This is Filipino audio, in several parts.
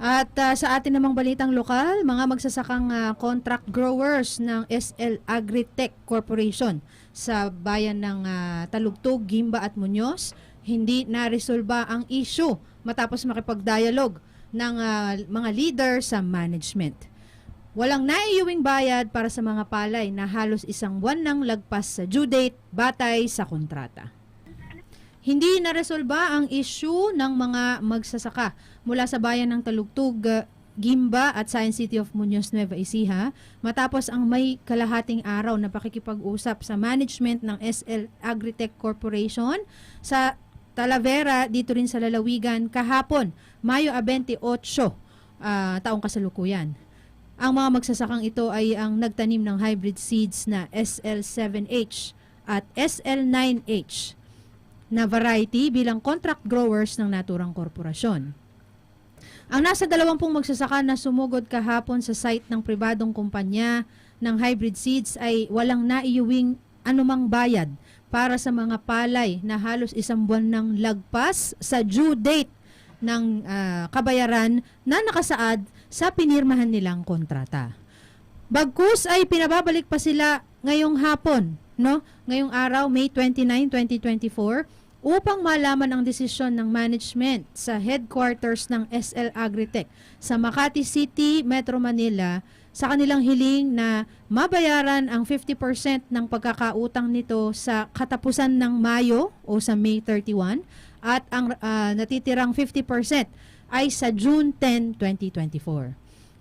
At ah, sa atin namang balitang lokal, mga magsasakang ah, contract growers ng SL Agritech Corporation sa bayan ng ah, Talugtog, Gimba at Muñoz, hindi naresolba ang issue matapos makipag-dialogue ng ah, mga leader sa management. Walang naiuwing bayad para sa mga palay na halos isang buwan nang lagpas sa due date batay sa kontrata. Hindi naresolba ang issue ng mga magsasaka mula sa bayan ng Talugtog, uh, Gimba at Science City of Muñoz, Nueva Ecija matapos ang may kalahating araw na pakikipag-usap sa management ng SL Agritech Corporation sa Talavera dito rin sa Lalawigan kahapon, Mayo 28, ah, taong kasalukuyan. Ang mga magsasakang ito ay ang nagtanim ng hybrid seeds na SL7H at SL9H na variety bilang contract growers ng naturang korporasyon. Ang nasa dalawampung magsasaka na sumugod kahapon sa site ng pribadong kumpanya ng hybrid seeds ay walang naiuwing anumang bayad para sa mga palay na halos isang buwan ng lagpas sa due date ng ah, kabayaran na nakasaad sa pinirmahan nilang kontrata. Bagkus ay pinababalik pa sila ngayong hapon, no? Ngayong araw, May 29, 2024, upang malaman ang desisyon ng management sa headquarters ng SL Agritech sa Makati City, Metro Manila sa kanilang hiling na mabayaran ang 50% ng pagkakautang nito sa katapusan ng Mayo o sa May 31 at ang ah, natitirang 50% ay sa June 10, 2024.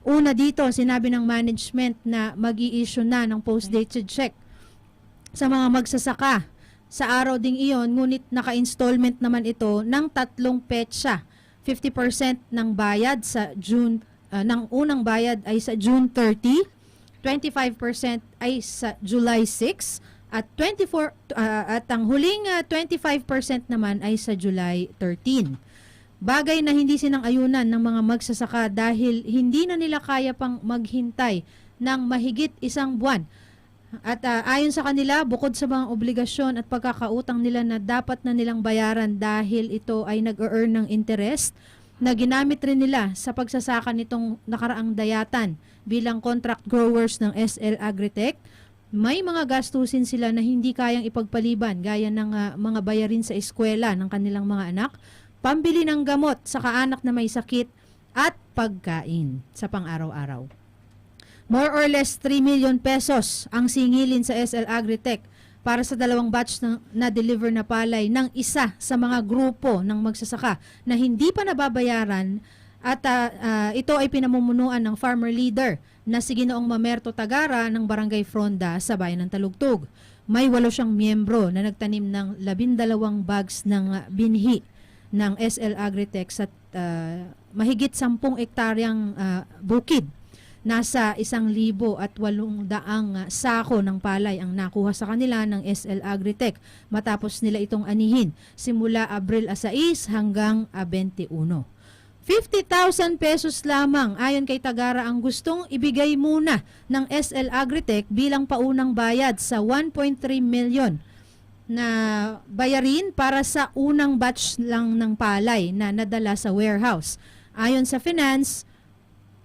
Una dito, sinabi ng management na mag issue na ng post-dated check sa mga magsasaka sa araw ding iyon, ngunit naka-installment naman ito ng tatlong petsa. 50% ng bayad sa June, ah, ng unang bayad ay sa June 30, 25% ay sa July 6, at 24 ah, at ang huling ah, 25% naman ay sa July 13. Bagay na hindi sinang-ayunan ng mga magsasaka dahil hindi na nila kaya pang maghintay ng mahigit isang buwan at ah, ayon sa kanila, bukod sa mga obligasyon at pagkakautang nila na dapat na nilang bayaran dahil ito ay nag-earn ng interest, na ginamit rin nila sa pagsasaka nitong nakaraang dayatan bilang contract growers ng SL Agritech, may mga gastusin sila na hindi kayang ipagpaliban gaya ng ah, mga bayarin sa eskwela ng kanilang mga anak, pambili ng gamot sa kaanak na may sakit, at pagkain sa pang-araw-araw. More or less 3 million pesos ang singilin sa SL Agritech para sa dalawang batch na, na-deliver na palay ng isa sa mga grupo ng magsasaka na hindi pa nababayaran at ah, ah, ito ay pinamumunuan ng farmer leader na si Ginoong Mamerto Tagara ng Barangay Fronda sa bayan ng Talugtog. May walo siyang miyembro na nagtanim ng labindalawang bags ng binhi ng SL Agritech sa ah, mahigit 10 ektaryang ah, bukid nasa isang libo at walong daang ah, sako ng palay ang nakuha sa kanila ng SL Agritech matapos nila itong anihin simula Abril 6 hanggang ah, 21. 50,000 pesos lamang ayon kay Tagara ang gustong ibigay muna ng SL Agritech bilang paunang bayad sa 1.3 million na bayarin para sa unang batch lang ng palay na nadala sa warehouse. Ayon sa finance,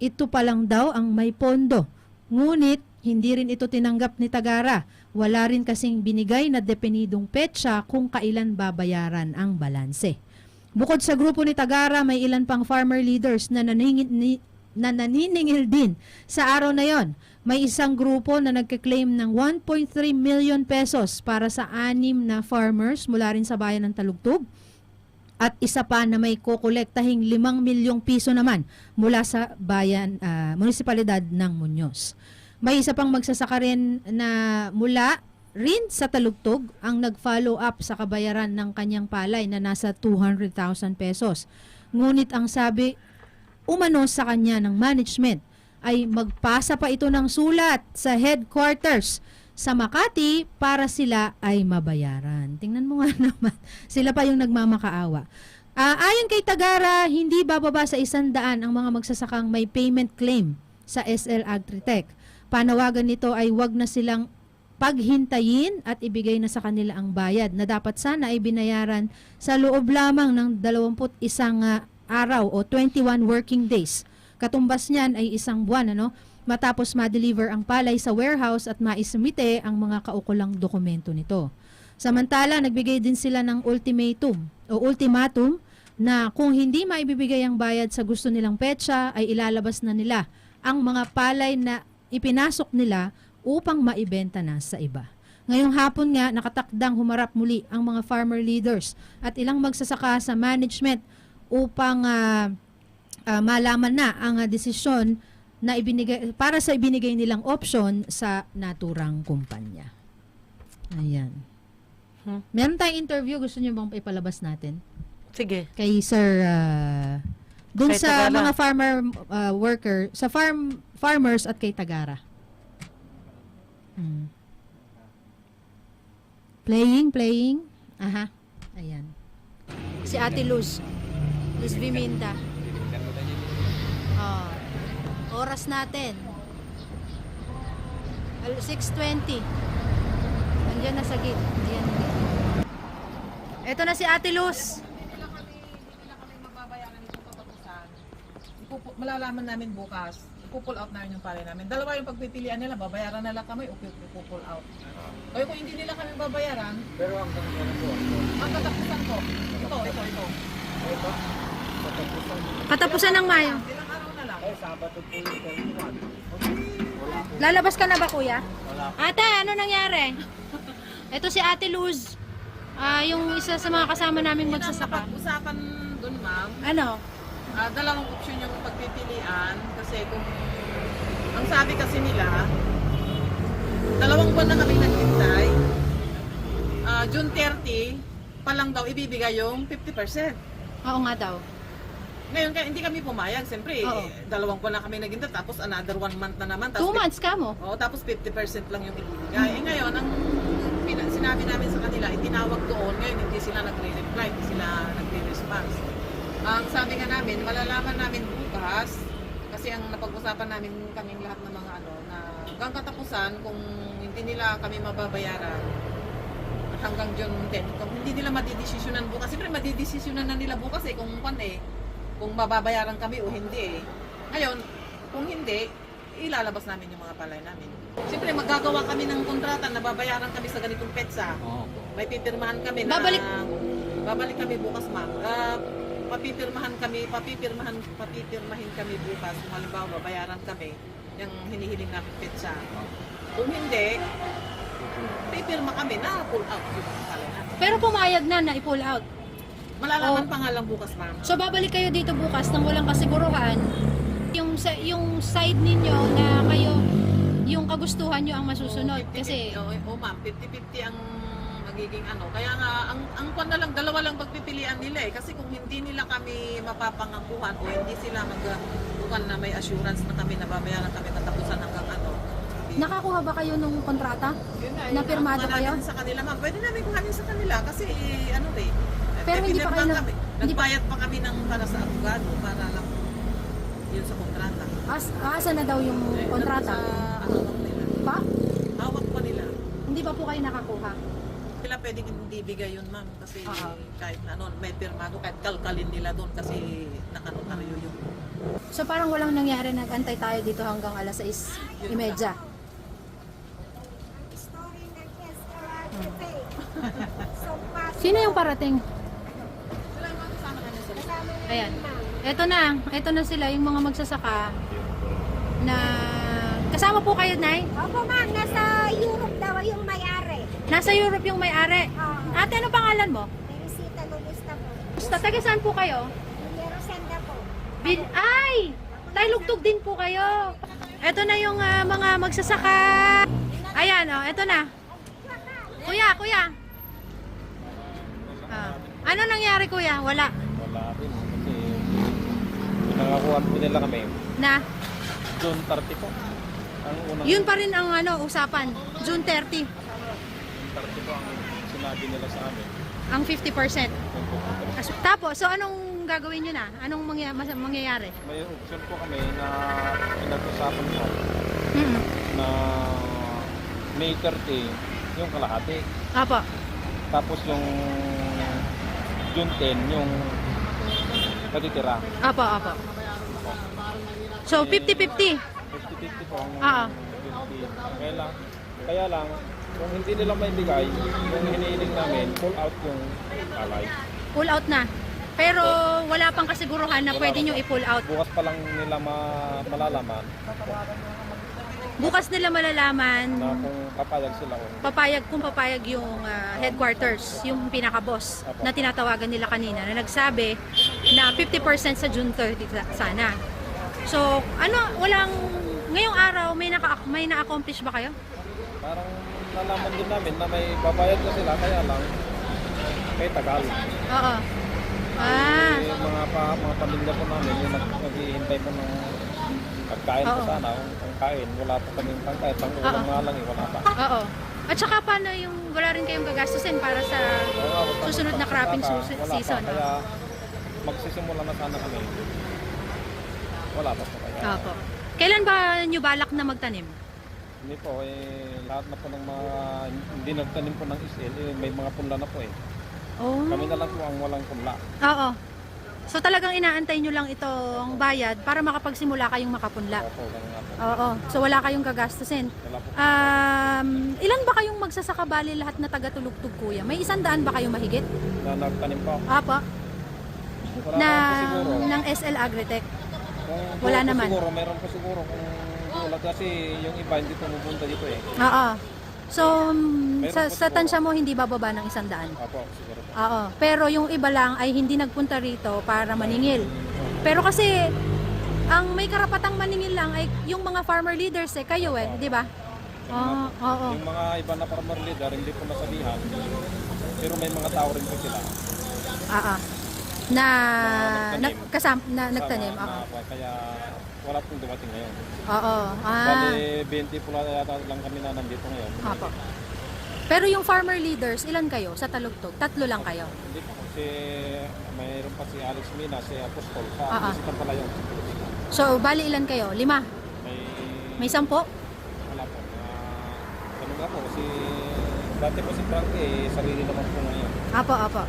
ito pa lang daw ang may pondo. Ngunit, hindi rin ito tinanggap ni Tagara. Wala rin kasing binigay na depenidong petsa kung kailan babayaran ang balanse. Bukod sa grupo ni Tagara, may ilan pang farmer leaders na naningil, ni, na naniningil din sa araw na yon. May isang grupo na nagka-claim ng 1.3 million pesos para sa anim na farmers mula rin sa bayan ng Talugtog at isa pa na may kokolektahing 5 milyong piso naman mula sa bayan ah, munisipalidad ng Muñoz. May isa pang magsasaka rin na mula rin sa Talugtog ang nag-follow up sa kabayaran ng kanyang palay na nasa 200,000 pesos. Ngunit ang sabi umano sa kanya ng management ay magpasa pa ito ng sulat sa headquarters sa Makati para sila ay mabayaran. Tingnan mo nga naman, sila pa yung nagmamakaawa. Ah, ayon kay Tagara, hindi bababa sa isandaan ang mga magsasakang may payment claim sa SL Agritech. Panawagan nito ay wag na silang paghintayin at ibigay na sa kanila ang bayad na dapat sana ay binayaran sa loob lamang ng 21 ah, araw o 21 working days. Katumbas niyan ay isang buwan ano matapos ma-deliver ang palay sa warehouse at maisumite ang mga kaukulang dokumento nito. Samantala, nagbigay din sila ng ultimatum o ultimatum na kung hindi maibibigay ang bayad sa gusto nilang petsa ay ilalabas na nila ang mga palay na ipinasok nila upang maibenta na sa iba. Ngayong hapon nga, nakatakdang humarap muli ang mga farmer leaders at ilang magsasaka sa management upang ah, ah, malaman na ang ah, desisyon na ibinigay, para sa ibinigay nilang option sa naturang kumpanya. Ayan. Hmm. Meron tayong interview, gusto niyo bang ipalabas natin? Sige. Kay Sir, ah, dun Kay sa Tagara. mga farmer ah, worker, sa farm farmers at kay Tagara. Hmm. Playing, playing. Aha. Ayan. Si Ate Luz. Luz Biminda. Oras natin. Al- 6.20. Andiyan na sa gate. Ayan. Ito na si Ate Luz. Malalaman namin bukas, ipupull out namin yung palay namin. Dalawa yung pagpipilian nila, babayaran na lang kami o ipupull out. O kung hindi nila kami babayaran, Pero hanggang ano po? ang katapusan ko, ito, ito, ito. Ito? Katapusan. Katapusan ng Mayo. Lalabas ka na ba, kuya? Wala. Ate, ano nangyari? Ito si Ate Luz. Ah, yung isa sa mga kasama ang magsasaka. napag-usapan dun, ma'am. Ano? Ah, dalawang option yung pagpipilian kasi kung ang sabi kasi nila dalawang buwan na kami naghintay Ah, June 30 pa lang daw ibibigay yung 50% Oo nga daw. Ngayon kaya hindi kami pumayag siyempre Oo. eh, dalawang buwan na kami naghintay tapos another one month na naman Two tapos months ka mo. Oo, tapos 50% lang yung ibibigay. Eh ngayon, ang pina- sinabi namin sa kanila, itinawag doon, ngayon hindi sila nagre-reply, hindi sila nagre-response. Ang sabi nga namin, malalaman namin bukas, kasi ang napag-usapan namin kaming lahat ng mga ano, na hanggang katapusan, kung hindi nila kami mababayaran, at hanggang June 10, kung hindi nila madidesisyonan bukas, siyempre madidesisyonan na nila bukas eh, kung pan eh, kung mababayaran kami o hindi eh. Ngayon, kung hindi, ilalabas namin yung mga palay namin. Siyempre, magagawa kami ng kontrata na babayaran kami sa ganitong petsa. May pipirmahan kami na... Babalik- Babalik kami bukas, ma'am. Ah, papipirmahan kami, papipirmahan, papipirmahin kami bukas. Kung halimbawa, babayaran kami yung hinihiling namin petsa. Kung hindi, pipirma kami na pull out yung mga palay namin. Pero pumayag na na i-pull out. Malalaman Oh. pa nga lang bukas, ma'am. So babalik kayo dito bukas nang walang kasiguruhan. Yung sa yung side ninyo na kayo yung kagustuhan nyo ang masusunod Oo, 50-50. kasi Oo, oh, ma'am, 50-50 ang magiging ano. Kaya nga, ang, ang kwan na lang, dalawa lang pagpipilian nila eh. Kasi kung hindi nila kami mapapangakuhan o hindi sila mag na may assurance na kami na babayaran kami katapusan hanggang ano. nakakuha ba kayo nung kontrata? Yun na yun pirmado ang kayo? sa kanila, ma'am. Pwede namin kuhanin sa kanila kasi ano eh. Pero eh, hindi pa kayo kami. Nagbayad pa kami ng para sa abogado para lang yun sa kontrata. As, asa na daw yung Eh, kontrata? Sa hawak nila. Pa? Hawak pa nila. Hindi pa po kayo nakakuha? Sila pwedeng hindi bigay yun, ma'am. Kasi Oo. kahit na ano, may pirmado, kahit kalkalin nila doon kasi nakanotaryo yung... So parang walang nangyari, nag-antay tayo dito hanggang alas 6.30. story ng SLRFA. so, pass Sino yung parating? Sila yung mga kasama namin sa kasama na Ayan. Ito na, ito na sila, yung mga magsasaka na kasama po kayo, Nay? Opo, ma'am. Nasa Europe daw yung may-ari. Nasa Europe yung may-ari. Oo. Ate, ano pangalan mo? Teresita Lulista po. Basta taga saan po kayo? Numero senda po. Bin Ay! Taylugtog din po kayo. Ito na yung ah, mga magsasaka. Ayan, oh, ito na. Kuya, kuya. Ah, ano nangyari, kuya? Wala. Nangakuha po nila kami. Na. June 30 po. Ang unang Yun pa rin ang ano, usapan. June 30. June 30 po ang sinabi nila sa amin. Ang 50%. Yung po, As- Tapos, so anong gagawin nyo na? Anong mangya- mas- mangyayari? May option po kami na pinag-usapan po Mm na May 30 yung kalahati. Apo. Tapos yung June 10 yung natitira. Apo, apo. So, 50-50. 50-50 po ang Ah. 50. Kaya lang, kaya lang, kung hindi nila maibigay, yung hinihiling namin, pull out yung alay. Pull out na. Pero wala pang kasiguruhan na pwede nyo i-pull out. Bukas pa lang nila ma- malalaman Bukas nila malalaman na kung papayag sila kung papayag kung papayag yung ah, headquarters, yung pinaka-boss na tinatawagan nila kanina na nagsabi na 50% sa June 30 sa- sana. So, ano, walang ngayong araw may naka may na-accomplish ba kayo? parang nalaman din namin na may babayad na sila, kaya lang may tagal. Oo. Ah, Eh, mga pa, mga pamilya po namin yung nag- naghihintay po ng pagkain po Oo. sana, kung kain, wala pa kaming pangkain, pang ulam Oo. nga lang eh, wala pa. oo. At saka paano yung wala rin kayong gagastusin para sa Wala Susunod na pang- cropping wala pa, susi- wala pa. season, oh. Kaya magsisimula na sana kami. Wala pa po kaya. Opo. Kailan ba nyo balak na magtanim? Hindi po, eh, lahat na po ng mga hindi nagtanim po ng isel, eh, may mga punla na po eh. Oh. Kami na lang po ang walang punla. Oo. So talagang inaantay nyo lang itong bayad para makapagsimula kayong makapunla. Opo, ganun nga po. Oo. So wala kayong gagastusin. Wala po. Um, ilan ba kayong magsasaka bali lahat na taga-tulugtog kuya? May isang daan ba kayong mahigit? Na nagtanim po. Apa? Wala Na, po siguro. ng SL Agritech? Kung wala po naman. Siguro, meron po siguro kung wala kasi yung iba hindi pumupunta dito eh. Oo. So, um, Meron sa, po sa siguro. tansya mo hindi bababa ng isang daan? Opo, siguro po. Oo. Pero yung iba lang ay hindi nagpunta rito para maningil. Pero kasi, ang may karapatang maningil lang ay yung mga farmer leaders eh, kayo eh, di ba? Oo, oo. Yung mga iba na farmer leader, hindi po nasabihan. Pero may mga tao rin po sila. Oo. Na, na, nagtanim. kasam, na nagtanim. Oo. na- Kaya wala pong dumating ngayon. Oo. Ah. Bali, 20 po yata lang kami na nandito ngayon. Apo. Pero yung farmer leaders, ilan kayo sa Talugtog? Tatlo lang kayo. Hindi po kasi mayroon pa si Alex Mina, si Apostol. Sa Ah, ah. Isipan pala yun. So, bali ilan kayo? Lima? May, May sampo? wala po. Uh, ano nga po, si, dati po si Frankie, eh, sarili naman po ngayon. Apo, apo.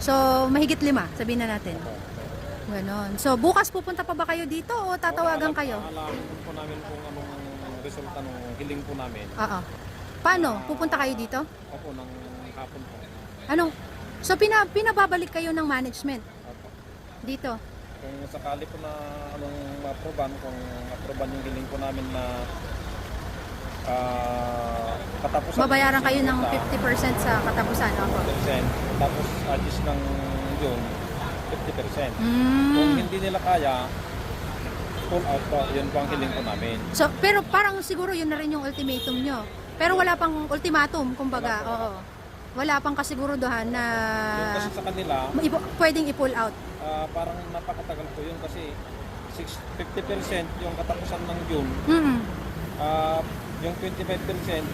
So, mahigit lima, sabihin na natin. Ganon. So, bukas pupunta pa ba kayo dito o tatawagan kayo? Alamin po namin kung anong resulta ng hiling po namin. Oo. Paano? Pupunta kayo dito? Opo, ng hapon po. Anong? So, pina, pinababalik kayo ng management Opo. dito? Kung sakali po na anong aproban, kung aproban yung hiling po namin na ah katapusan. Babayaran kayo ng Siguro 50% sa katapusan. Opo. 50%, tapos adjust ng June, 50%. Kung Mm. hindi nila kaya, pull out po, yun po ang hiling po namin. So, pero parang siguro yun na rin yung ultimatum nyo. Pero wala pang ultimatum, kumbaga. Wala. Oo. Wala pang kasiguruduhan na Yun kasi sa kanila, ipo- pwedeng i-pull out. ah, parang napakatagal po yun kasi six- 50% yung katapusan ng June, Mm. ah, yung 25%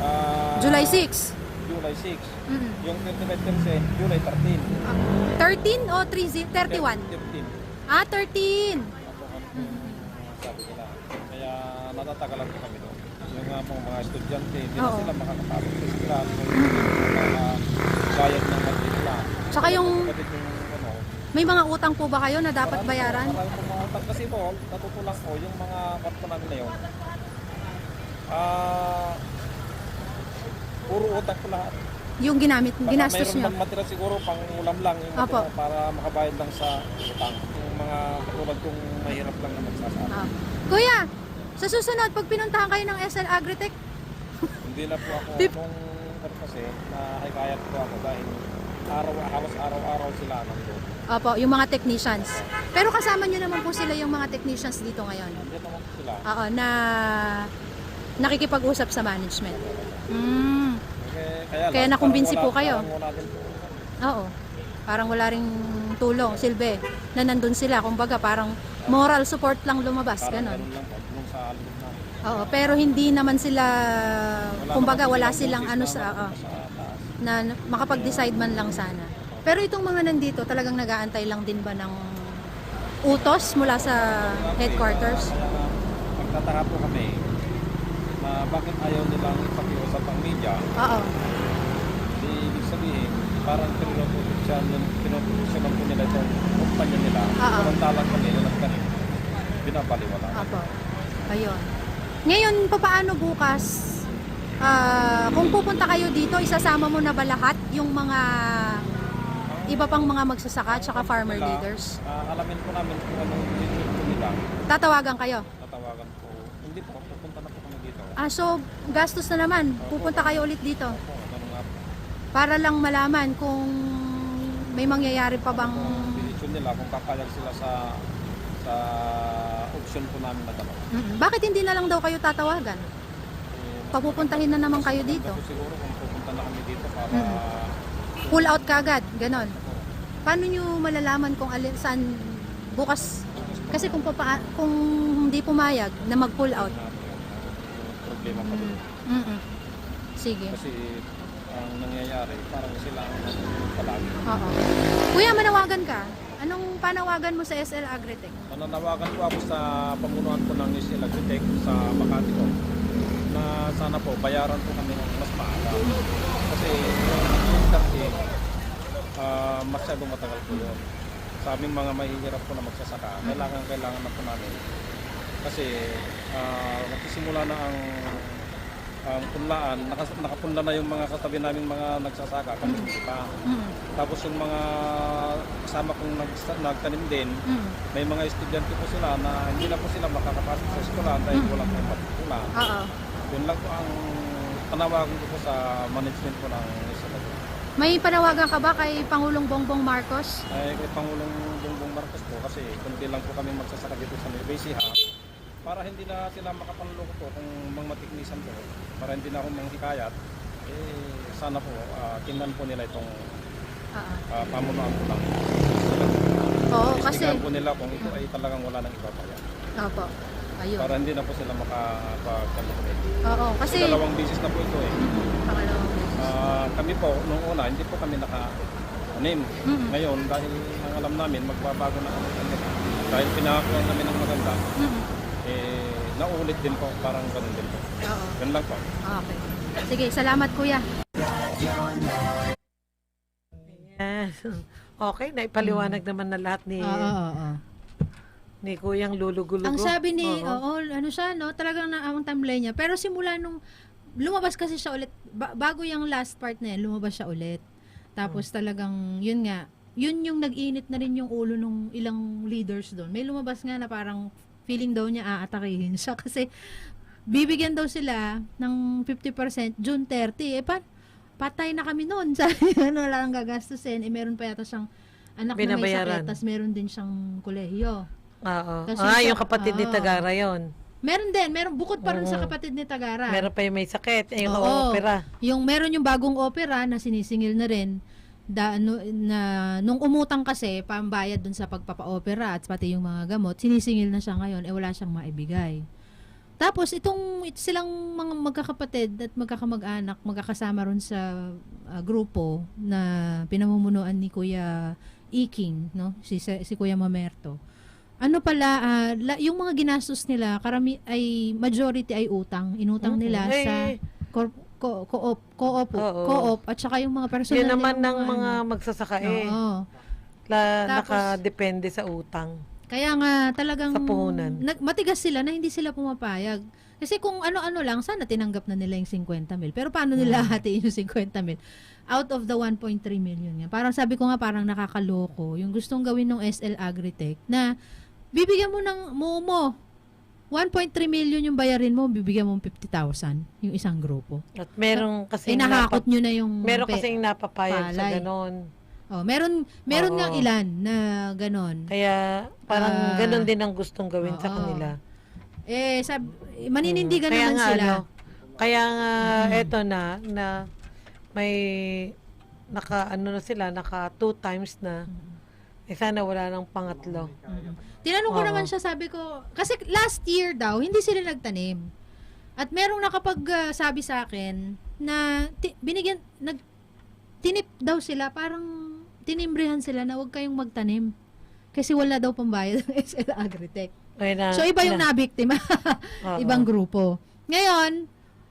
ah, July 6. July 6. Mm. Yung 25% July 13. 13 o 30, 31? 13. Ah, 13. Ako po sabi nila. Kaya natatagalan po kami doon. Yung nga pong mga estudyante, hindi na Oo. sila makakapasok sa eskwela. Bayad ng monthly nila. Tsaka yung- Kapit yung ano, May mga utang po ba kayo na dapat marami po- bayaran? Marami po mga utang. Kasi po, natutulang po, yung mga kwarto namin na yun, ah, puro utang po lahat. Yung ginamit, Baka ginastos mayroon nyo? bang matira siguro pang ulam lang yung Apo. matira para makabayad lang sa utang. Yung mga katulad kong mahirap lang na magsasama. Ah. Kuya, sa susunod, pag pinuntahan kayo ng SL Agritech, Hindi na po ako Tip. nung ano kasi nakikayat po ako dahil araw halos araw-araw sila nandun. opo, yung mga technicians. Pero kasama nyo naman po sila yung mga technicians dito ngayon. Nandiyan naman po sila. Oo, na nakikipag-usap sa management. Mm. Kaya, Kaya nakumbinsi po kayo? Oo. Parang wala ring tulong, silbi, na nandun sila. Kumbaga, parang moral support lang lumabas. Ganon. Oo, pero hindi naman sila, kumbaga, wala silang ano sa, oo, na makapag-decide man lang sana. Pero itong mga nandito, talagang nag-aantay lang din ba ng utos mula sa headquarters? Magtataka po kami na bakit ayaw nilang ipakiusap ang media. Oo. Di ibig sabihin, parang pinilotong pinoproduksyon pinoproduksyon po nila itong kumpanya nila. Oo. Samantalang kami na nagtanim, binabaliwala. Apo. Ayun. Ngayon, papaano bukas? Ah, kung pupunta kayo dito, isasama mo na ba lahat yung mga iba pang mga magsasaka at saka farmer Nila, leaders? ah, alamin po namin kung anong nila. Tatawagan kayo. Tatawagan po. Hindi po, pupunta na po kami dito. Ah, so gastos na naman. Pupunta kayo ulit dito para lang malaman kung may mangyayari pa bang decision nila, kung papayag sila sa sa option po namin na. Mm-mm. Bakit hindi na lang daw kayo tatawagan? Eh, Papupuntahin na naman kayo dito. Siguro kung pupunta na kami dito para. Pull out kagad, ganon. Paano nyo malalaman kung alin saan bukas? Kasi kung papa, kung hindi pumayag na mag-pull out. Problema pa doon. Mm-mm. Sige. Kasi ang nangyayari, parang sila ang palagi. Oo. Kuya, manawagan ka. Anong panawagan mo sa SL Agritech? Nananawagan po ako sa pamunuan po ng Nisil Agritech sa Makati po na sana po bayaran po kami ng mas maaga. Kasi yung dati, ah, masyadong matagal po yun. Sa aming mga mahihirap po na magsasaka, kailangan kailangan na po namin. Kasi uh, nagsisimula na ang ang punlaan, nakas, nakapunla na yung mga katabi naming mga nagsasaka, kami hindi pa. Mm. Tapos yung mga kasama kong nag, nagtanim din, Mm. may mga estudyante po sila na hindi na po sila makakapasok sa eskwela dahil wala pong patutula. Oo. Yun lang po ang panawagan ko po sa management po ng eskwela. May panawagan ka ba kay Pangulong Bongbong Marcos? Ay kay Pangulong Bongbong Marcos po kasi kundi lang po kami magsasaka dito sa Nueva Ecija para hindi na sila makapanloko po kung mga matiknisan po para hindi na ako manghikayat eh sana po uh, tingnan po nila itong uh, pamunuan po lang. Oo, kasi... Po nila kung ito ay talagang wala nang ipapaya. Opo. Ayun. Para hindi na po sila makapagkalukulit. Oo, kasi... Kasi dalawang bisis na po ito eh. Pangalawang beses. Ah, kami po, nung una, hindi po kami naka anim. Mm. Ngayon, dahil ang alam namin, magbabago na kami. Dahil pinakakuha namin ng maganda, Mm. Eh, naulit din po, parang ganun din po. Oo. Ganun lang po. Okay. Sige, salamat kuya. Yes. Okay, naipaliwanag naman na lahat ni, Oo, oo, oo. ni Kuyang Lulugo-Lugo. Ang sabi ni, Oo. oo, ano siya, no, talagang na ang timeline niya. Pero simula nung, lumabas kasi siya ulit, ba- bago yung last part na yan, lumabas siya ulit. Tapos talagang, yun nga, yun yung nag-init na rin yung ulo nung ilang leaders doon. May lumabas nga na parang feeling daw niya aatakihin siya kasi bibigyan daw sila ng 50% June 30. Eh, pa, patay na kami noon. Sabi, ano, wala nang gagastusin. Eh, meron pa yata siyang anak na may Binabayaran. sakit, tapos meron din siyang kolehiyo. Oo. Ah, yung kapatid ni oo. Tagara yon. Meron din, meron bukod pa rin sa kapatid ni Tagara. Meron pa yung may sakit. Eh, yung Oo. opera. Yung meron yung bagong opera na sinisingil na rin da, ano, na nung umutang kasi pambayad dun sa pagpapa-opera at pati yung mga gamot, sinisingil na siya ngayon eh wala siyang maibigay. Tapos itong it, silang mga magkakapatid at magkakamag-anak magkakasama ron sa ah, grupo na pinamumunuan ni Kuya Iking, no? Si si Kuya Mamerto. Ano pala ah, la- yung mga ginastos nila karami ay majority ay utang. Inutang nila Eh, sa cor- co- co-op, co-op, Oo. co-op at saka yung mga personal Yun naman nilang ng mga ano. magsasaka eh. Oo. La, Tapos- nakadepende sa utang. Kaya nga talagang Sa puhunan. nag- matigas sila na hindi sila pumapayag. Kasi kung ano-ano lang, sana tinanggap na nila yung 50 mil. Pero paano nila hatiin yung 50 mil? Out of the 1.3 million nga. Parang sabi ko nga parang nakakaloko. Yung gustong gawin ng SL Agritech na bibigyan mo ng momo. 1.3 million yung bayarin mo, bibigyan mo 50,000 yung isang grupo. At merong Eh, kasing nahakot napa- nyo na yung... meron kasing napapayag sa palay. ganon. Oh, meron meron Oo. nga ilan na ganon. Kaya parang Ah. ganon din ang gustong gawin sa Oo. kanila. Eh, sab maninindigan Kaya naman nga, sila. ano, kaya nga, Mm. eto na, na may naka, ano na sila, naka two times na. Eh, sana wala nang pangatlo. Tinanong ko Oo. naman siya, sabi ko, kasi last year daw, hindi sila nagtanim. At merong nakapag ah, sabi sa akin na ti- binigyan, nag, tinip daw sila, parang tinimbrihan sila na huwag kayong magtanim. Kasi wala daw pambayad ng SL Agritech. Na, So, iba yung na, nabiktima. Oo. Ibang grupo. Ngayon,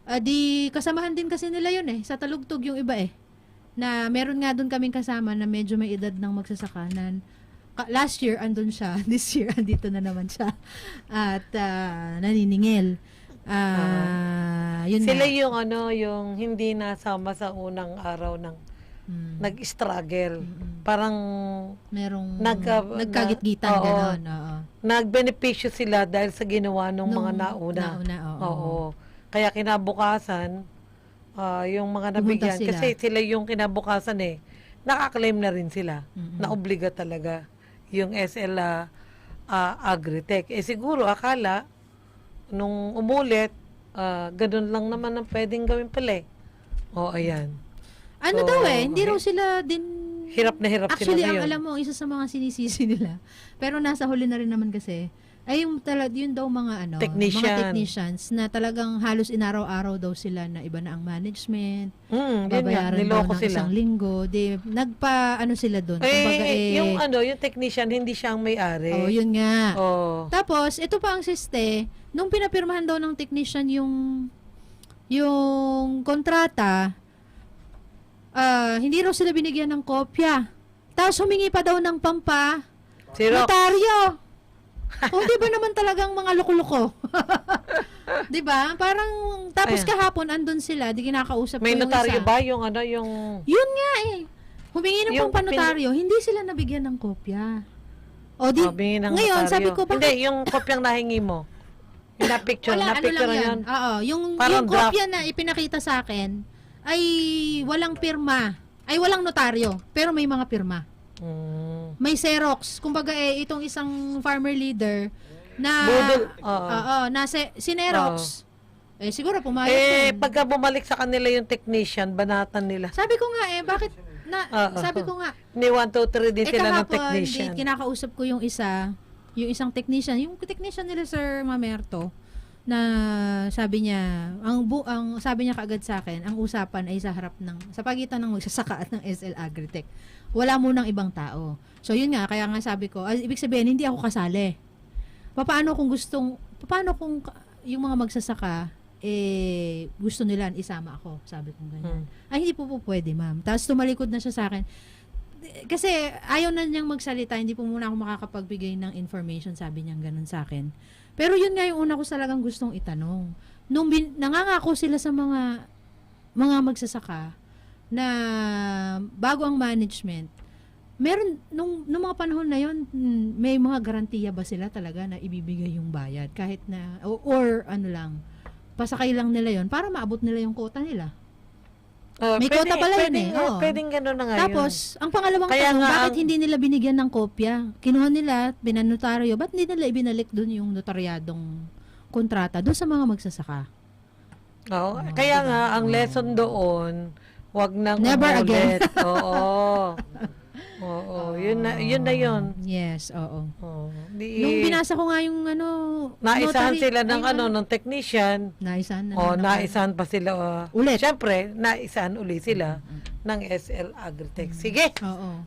ah, di kasamahan din kasi nila yun eh. Sa talugtog yung iba eh. Na meron nga doon kaming kasama na medyo may edad ng magsasaka na ka- last year andun siya, this year andito na naman siya at ah, naniningil. Ah, yun Sila nga. yung ano, yung hindi nasama sa unang araw ng Mm, nag-struggle. Mm-mm. Parang merong nagka- nagkagitgitan na-. Oo. nagbenepisyo sila dahil sa ginawa ng mga nauna. nauna, oo. Oo. Kaya kinabukasan, ah, yung mga Pumunta nabigyan, sila. kasi sila yung kinabukasan eh, nakaklaim na rin sila. Mm-mm. Na obliga talaga yung SL ah, ah, Agritech. Eh siguro, akala, nung umulit, ah, ganun lang naman ang pwedeng gawin pala eh. O, ayan. Ano So, daw eh, hindi raw sila din Hirap na hirap Actually, sila ang ngayon. alam mo, isa sa mga sinisisi nila. Pero nasa huli na rin naman kasi, ay yung tala, yun daw mga ano, Technician. mga technicians na talagang halos inaraw-araw daw sila na iba na ang management, Mm, babayaran daw ng sila. isang linggo. Di, nagpa, ano sila doon? Eh, Kumbaga, eh, yung ano, yung technician, hindi siya ang may-ari. oh, yun nga. Oh. Tapos, ito pa ang siste, nung pinapirmahan daw ng technician yung yung kontrata, ah, hindi raw sila binigyan ng kopya. Tapos humingi pa daw ng pampa, Zero. notaryo. O di ba naman talagang mga loko-loko? di ba? Parang, tapos Ayan. kahapon andun sila, di kinakausap May ko yung notaryo isa. ba yung ano, yung... Yun nga eh. Humingi ng Yung pampa notaryo, hindi sila nabigyan ng kopya. O di, Oh, bingin ng ngayon, notaryo. sabi ko, bakit Hindi, yung kopyang nahingi mo. Yung na-picture, Wala, ano na-picture lang yan. yun. Oo, yung, Parang yung kopya na ipinakita sa akin ay walang pirma. Ay walang notaryo, pero may mga pirma. Mm. May Xerox. Kumbaga eh, itong isang farmer leader na Budol. Oo. Oo, na se- sinerox. Eh siguro pumayag Eh, din. pagka bumalik sa kanila yung technician, banatan nila. Sabi ko nga eh, bakit na Oo. sabi ko nga Ni 1, 2, 3 din eh sila ng kahapon technician. di- kinakausap ko yung isa, yung isang technician, yung technician nila Sir Mamerto na sabi niya, ang bu ang sabi niya kaagad sa akin, ang usapan ay sa harap ng sa pagitan ng magsasaka at ng SL Agritech. Wala mo ng ibang tao. So yun nga, kaya nga sabi ko, ibig sabihin hindi ako kasali. Paano kung gustong paano kung yung mga magsasaka eh gusto nila isama ako, sabi ko ganyan. Mm. Ay hindi po po pwede, ma'am. Tapos tumalikod na siya sa akin. Kasi ayaw na niyang magsalita, hindi po muna ako makakapagbigay ng information, sabi niya ganun sa akin. Pero yun nga yung una ko talagang gustong itanong. Nung bin, nangangako sila sa mga mga magsasaka na bago ang management, meron nung, nung mga panahon na yun, mm, may mga garantiya ba sila talaga na ibibigay yung bayad kahit na o- or, ano lang, pasakay lang nila yon para maabot nila yung quota nila. Oh, may quota pala yun pwedeng, eh, oo. Pwedeng gano'n na nga yun. Tapos, ang pangalawang Kaya tanong, nga bakit ang- hindi nila binigyan ng kopya? Kinuha nila, binanotaryo, ba't hindi nila ibinalik doon yung notaryadong kontrata doon sa mga magsasaka? Oo. Kaya nga, ang lesson doon, wag nang Never again. Oo. Oo. Yun na yun. Na yun. Yes, oo. Oo. Di, Nung binasa ko nga yung ano, naisahan notary- sila ng ay, ano, ng technician. Naisahan na. O, naman ako. naisahan pa sila. Uh, Ulit. Siyempre, naisahan uli sila ng SL Agritech. Sige. Oo.